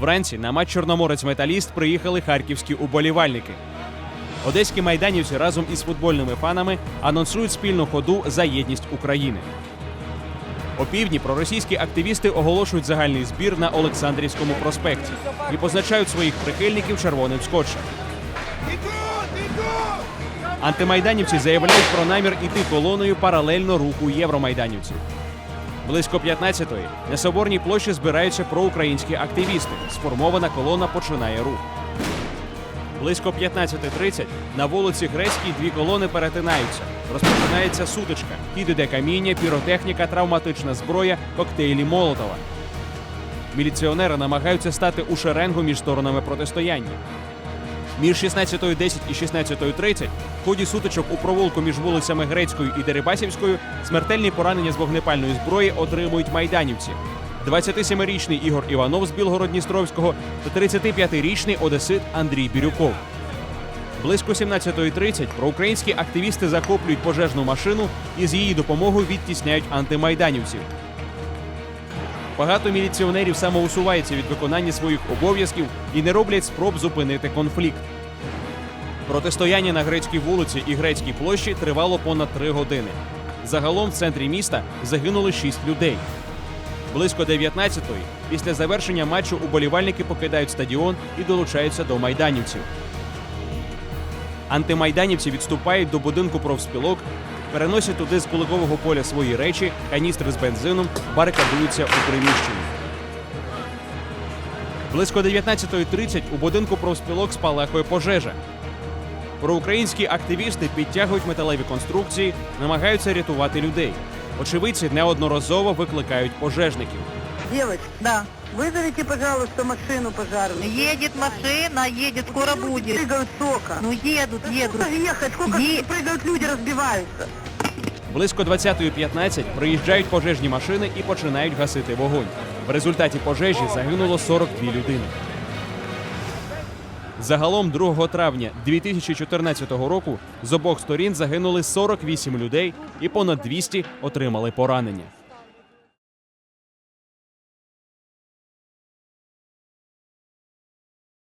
Вранці на матч Чорноморець Металіст приїхали харківські уболівальники. Одеські майданівці разом із футбольними фанами анонсують спільну ходу за єдність України. О півдні проросійські активісти оголошують загальний збір на Олександрівському проспекті і позначають своїх прихильників червоним скотчем. Антимайданівці заявляють про намір іти колоною паралельно руху євромайданівців. Близько 15-ї на соборній площі збираються проукраїнські активісти. Сформована колона починає рух. Близько 15.30 на вулиці Грецькій дві колони перетинаються. Розпочинається сутичка. Хід іде каміння, піротехніка, травматична зброя, коктейлі Молотова. Міліціонери намагаються стати у шеренгу між сторонами протистояння. Між 16.10 і 16.30 в ході сутичок у провулку між вулицями Грецькою і Дерибасівською смертельні поранення з вогнепальної зброї отримують майданівці. 27-річний Ігор Іванов з Білгород-Дністровського та 35-річний одесит Андрій Бірюков. Близько 17.30 проукраїнські активісти захоплюють пожежну машину і з її допомогою відтісняють антимайданівців. Багато міліціонерів самоусуваються від виконання своїх обов'язків і не роблять спроб зупинити конфлікт. Протистояння на грецькій вулиці і грецькій площі тривало понад три години. Загалом в центрі міста загинули шість людей. Близько 19-ї, після завершення матчу, уболівальники покидають стадіон і долучаються до майданівців. Антимайданівці відступають до будинку профспілок, переносять туди з куликового поля свої речі, каністри з бензином, барикадуються у приміщенні. Близько 19.30 у будинку профспілок спалахує пожежа. Проукраїнські активісти підтягують металеві конструкції, намагаються рятувати людей. Очевидці неодноразово викликають пожежників. Девочка, да. Вызовите, пожалуйста, машину пожарную. Едет машина, едет, скоро будет. Прыгают сока. Ну едут, едут. Сколько ехать? Сколько Е- прыгают люди, разбиваются. Близько 20.15 приїжджають пожежні машини і починають гасити вогонь. В результаті пожежі загинуло 42 людини. Загалом 2 травня 2014 року з обох сторін загинули 48 людей і понад 200 отримали поранення.